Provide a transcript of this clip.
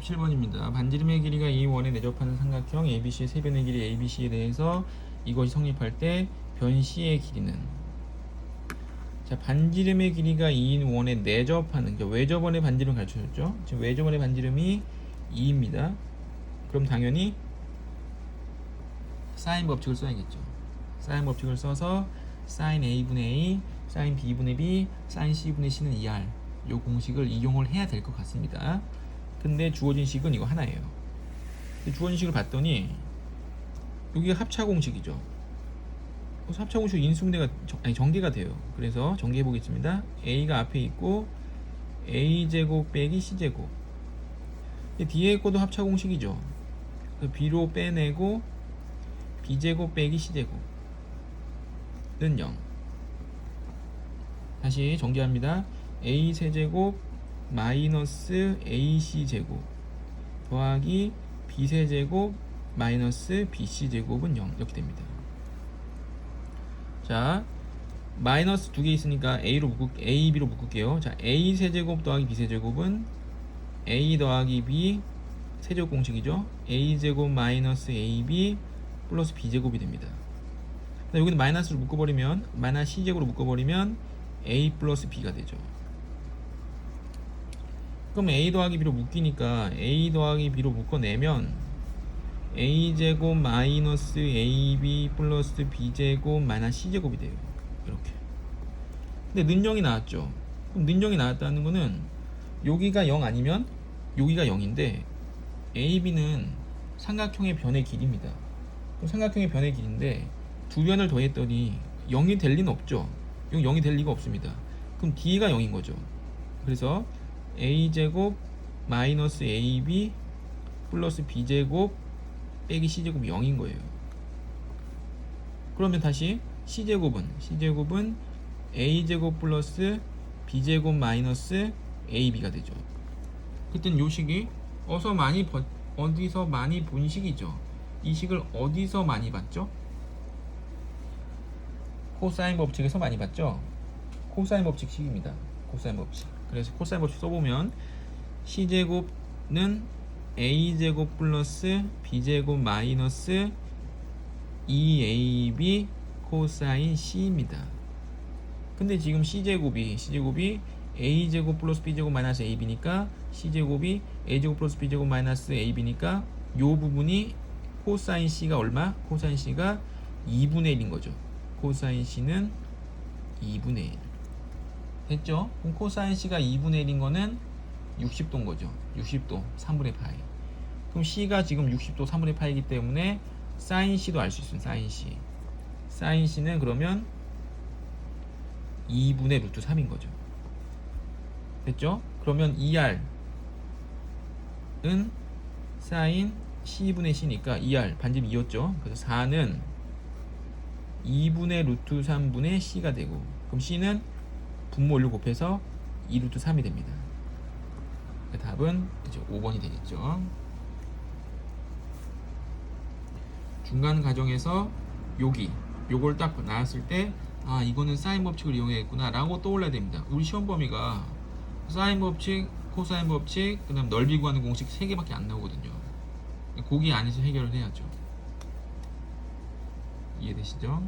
27번입니다. 반지름의 길이가 이 원에 내접하는 삼각형 ABC의 세변의 길이 ABC에 대해서 이것이 성립할 때 변 C의 길이는 자 반지름의 길이가 2인 원에 내접하는 그 외접원의 반지름 가르쳐줬죠. 지금 외접원의 반지름이 2입니다. 그럼 당연히 사인 법칙을 써야겠죠. 사인 법칙을 써서 사인 A분의 A, 사인 B분의 B, 사인 C분의 C는 2R 요 공식을 이용을 해야 될 것 같습니다. 근데 주어진 식은 이거 하나예요. 주어진 식을 봤더니 여기가 합차 공식이죠. 그래서 합차 공식 인수분해가 정- 아니 전개가 돼요. 그래서 전개해 보겠습니다. A가 앞에 있고 A 제곱 빼기 C 제곱. 뒤에 거도 합차 공식이죠. B로 빼내고 B 제곱 빼기 C 제곱은 0. 다시 전개합니다. A 세제곱 마이너스 AC 제곱 더하기 B 세 제곱 마이너스 BC 제곱은 0 이렇게 됩니다. 자, 마이너스 두 개 있으니까 A로 묶을 A, B로 묶을게요. 자, A 세제곱 더하기 B 세제곱은 A 더하기 B 세제곱 공식이죠. A 제곱 마이너스 AB 플러스 B 제곱이 됩니다. 여기는 마이너스로 묶어버리면 마이너스 C 제곱으로 묶어버리면 A 플러스 B가 되죠. 그럼 A 더하기 B로 묶이니까 A 더하기 B로 묶어내면 A 제곱 마이너스 AB 플러스 B 제곱 마이너스 C 제곱이 돼요. 이렇게. 근데 는정이 나왔죠. 그럼 는정이 나왔다는 거는 여기가 0 아니면 여기가 0인데 AB는 삼각형의 변의 길이입니다. 그럼 삼각형의 변의 길인데 두 변을 더했더니 0이 될 리는 없죠. 이건 0이 될 리가 없습니다. 그럼 D가 0인 거죠. 그래서 A 제곱 마이너스 AB 플러스 B 제곱 빼기 C 제곱이 0인 거예요. 그러면 다시 C 제곱은 C 제곱은 A 제곱 플러스 B 제곱 마이너스 AB가 되죠. 그땐 요 식이 어서 많이 버- 어디서 많이 본 식이죠. 이 식을 어디서 많이 봤죠? 코사인 법칙에서 많이 봤죠? 코사인 법칙 식입니다. 코사인 법칙. 그래서 코사인 법칙 써보면 C제곱은 A제곱 플러스 B제곱 마이너스 2AB 코사인 C입니다. 근데 지금 C제곱이 C제곱이 A제곱 플러스 B제곱 마이너스 AB니까 C제곱이 A제곱 플러스 B제곱 마이너스 AB니까 요 부분이 코사인 C가 얼마? 코사인 C가 2분의 1인 거죠. 코사인 C는 2분의 1. 됐죠? 그럼 코사인 C가 2분의 1인 거는 60도인 거죠. 60도, 3분의 파이. 그럼 C가 지금 60도, 3분의 파이기 때문에 사인 C도 알 수 있어요. 사인 C. 사인 C는 그러면 2분의 루트 3인 거죠. 됐죠? 그러면 2R은 사인 C분의 C니까 2R 반집 2였죠. 그래서 4는 2분의 루트 3분의 C가 되고 그럼 C는 분모를 곱해서 2 루트 3이 됩니다. 그 답은 이제 5번이 되겠죠. 중간 과정에서 여기 요걸 딱 나왔을 때 아 이거는 사인 법칙을 이용했구나 라고 떠올라야 됩니다. 우리 시험 범위가 사인 법칙, 코사인 법칙, 그 다음 넓이 구하는 공식 3개밖에 안 나오거든요. 거기 안에서 해결을 해야죠. 이해되시죠?